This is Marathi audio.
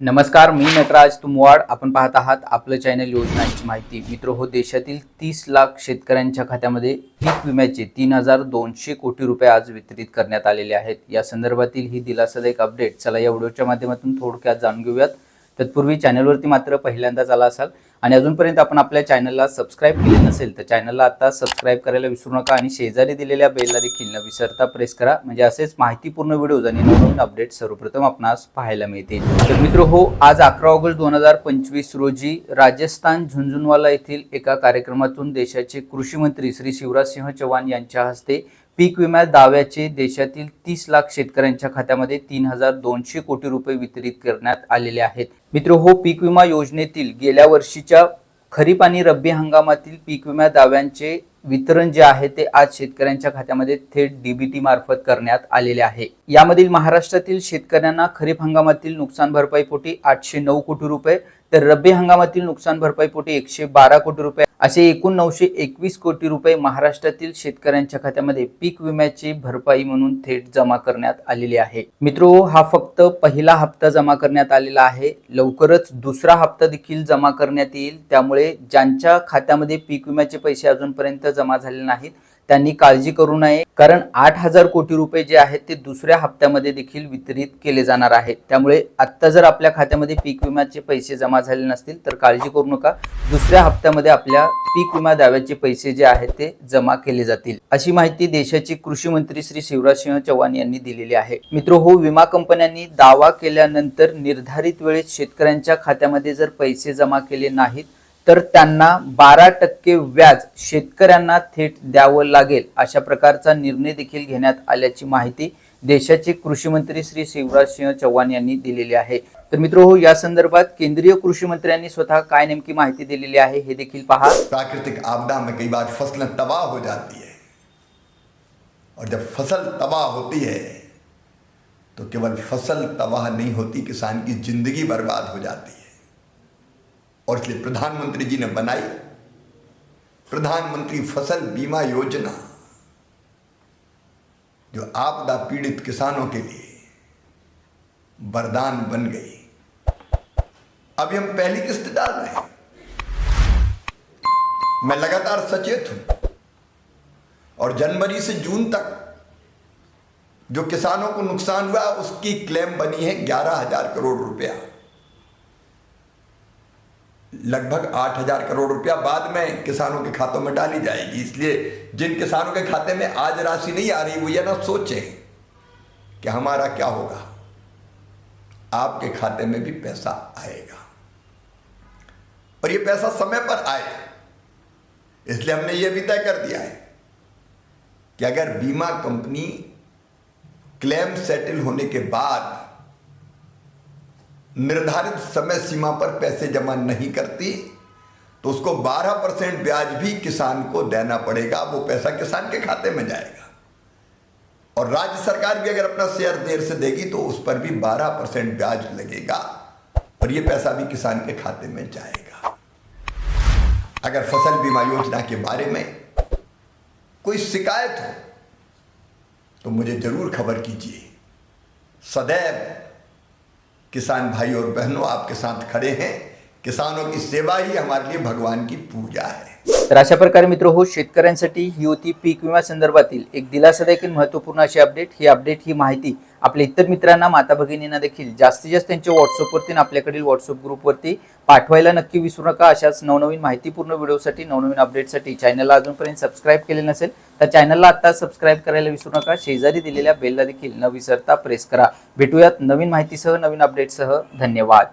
नमस्कार मी नटराज तुमवाड. आपण पाहत आहात आपलं चॅनल योजनांची माहिती. मित्र हो देशातील तीस लाख शेतकऱ्यांच्या खात्यामध्ये पीक विम्याचे तीन हजार दोनशे कोटी रुपये आज वितरित करण्यात आलेले आहेत. या संदर्भातील ही दिलासादायक अपडेट चला या व्हिडिओच्या माध्यमातून थोडक्यात जाणून घेऊयात. तत्पूर्वी चॅनलवरती मात्र पहिल्यांदाच आला असाल आणि अजूनपर्यंत आपण आपल्या चॅनलला सबस्क्राईब केले नसेल तर चॅनलला आता सबस्क्राईब करायला विसरू नका आणि शेजारी दिलेल्या बेलला देखील न विसरता प्रेस करा. म्हणजे असेच माहितीपूर्ण व्हिडिओज आणि नवनवीन अपडेट सर्वप्रथम आपणास पाहायला मिळतील. तर मित्र हो आज अकरा ऑगस्ट दोन हजार पंचवीस रोजी राजस्थान झुंझुनवाला येथील एका कार्यक्रमातून देशाचे कृषी मंत्री श्री शिवराजसिंह चौहान यांच्या हस्ते पीक विमा दाव्याचे देशातील तीस लाख शेतकऱ्यांच्या खात्यामध्ये तीन हजार दोनशे कोटी रुपये वितरित करण्यात आलेले आहेत. मित्र हो पीक विमा योजनेतील गेल्या वर्षीच्या खरीप आणि रब्बी हंगामातील पीक विमा दाव्यांचे वितरण जे आहे ते आज शेतकऱ्यांच्या खात्यामध्ये थेट डीबीटी मार्फत करण्यात आलेले आहे. यामधील महाराष्ट्रातील शेतकऱ्यांना खरीप हंगामातील नुकसान भरपाईपोटी आठशे नऊ कोटी रुपये तर रब्बी हंगामातील नुकसान भरपाईपोटी एकशे बारा कोटी रुपये असे एकूण नऊशे एकवीस कोटी रुपये महाराष्ट्रातील शेतकऱ्यांच्या खात्यामध्ये पीक विम्याची भरपाई म्हणून थेट जमा करण्यात आलेली आहे. मित्रो हा फक्त पहिला हप्ता जमा करण्यात आलेला आहे. लवकरच दुसरा हप्ता देखील जमा करण्यात येईल. त्यामुळे ज्यांच्या खात्यामध्ये पीक विम्याचे पैसे अजूनपर्यंत जमा झाले नाहीत त्यांनी काळजी करू नये. कारण आठ हजार कोटी रुपये जे आहेत ते दुसऱ्या हप्त्यामध्ये देखील वितरित केले जाणार आहेत. त्यामुळे आत्ता जर आपल्या खात्यामध्ये पीक विम्याचे पैसे जमा झाले नसतील तर काळजी करू नका. दुसऱ्या हप्त्यामध्ये आपल्या पीक विमा दाव्याचे पैसे जे आहेत ते जमा केले जातील. अशी माहिती देशाचे कृषी मंत्री श्री शिवराज सिंह चौहान यांनी दिलेली आहे. मित्र हो विमा कंपन्यांनी दावा केल्यानंतर निर्धारित वेळेत शेतकऱ्यांच्या खात्यामध्ये जर पैसे जमा केले नाहीत तर त्यांना बारा टक्के व्याज शेतकऱ्यांना थेट द्यावं लागेल अशा प्रकारचा निर्णय देखील घेण्यात आल्याची माहिती देशाचे कृषी मंत्री श्री शिवराज सिंह चौहान यांनी दिलेली आहे. तर मित्र हो या संदर्भात केंद्रीय कृषी मंत्र्यांनी स्वतः काय नेमकी माहिती दिलेली आहे हे देखील पहा. प्राकृतिक आपदा में कई बार फसलें तबाह हो जाती है। और जब फसल तबाह होती है तो केवल फसल तबाह नहीं होती किसान की जिंदगी बर्बाद हो जाती है। और इसलिए प्रधानमंत्री जी ने बनाई प्रधानमंत्री फ़सल बीमा योजना, जो आपदा पीड़ित किसानों के लिए वरदान बन गई। अभी हम पहली किस्त डाल रहे हैं। मैं लगातार सचेत हूँ और जनवरी से जून तक जो किसानों को नुकसान हुआ, उसकी क्लेम बनी है ग्यारह हज़ार करोड़ रुपया। लगभग आठ हज़ार करोड़ रुपया बाद में किसानों के खातों में डाली जाएगी। इसलिए जिन किसानों के खाते में आज राशि नहीं आ रही, वो ये ना सोचें कि हमारा क्या होगा। आपके खाते में भी पैसा आएगा। और ये पैसा समय पर आए। इसलिए हमने ये भी तय कर दिया है कि अगर बीमा कंपनी क्लेम सेटल होने के बाद निर्धारित समय सीमा पर पैसे जमा नहीं करती तो उसको 12 परसेंट ब्याज भी किसान को देना पड़ेगा, वो पैसा किसान के खाते में जाएगा। और राज्य सरकार भी अगर अपना शेयर देर से देगी तो उस पर भी 12 परसेंट ब्याज लगेगा, और ये पैसा भी किसान के खाते में जाएगा। अगर फ़सल बीमा योजना के बारे में कोई शिकायत हो तो मुझे ज़रूर खबर कीजिए। सदैव किसान भाई और बहनों आपके साथ खड़े हैं। किसानों की सेवा ही हमारे लिए भगवान की पूजा है। तर अशा प्रकारे मित्र हो शेतकऱ्यांसाठी ही होती पीक विमा संदर्भातील एक दिलासादायक देखील महत्त्वपूर्ण अशी अपडेट ही अपडेट ही माहिती आपल्या इतर मित्रांना माता भगिनींना देखील जास्तीत जास्त त्यांच्या व्हॉट्सअपवरती आणि आपल्याकडील व्हॉट्सअप ग्रुपवरती पाठवायला नक्की विसरू नका. अशाच नवनवीन माहितीपूर्ण व्हिडिओसाठी नवनवीन अपडेटसाठी चॅनलला अजूनपर्यंत सबस्क्राईब केले नसेल तर चॅनलला आत्ता सबस्क्राईब करायला विसरू नका. शेजारी दिलेल्या बेलला देखील न विसरता प्रेस करा. भेटूयात नवीन माहितीसह नवीन अपडेटसह धन्यवाद.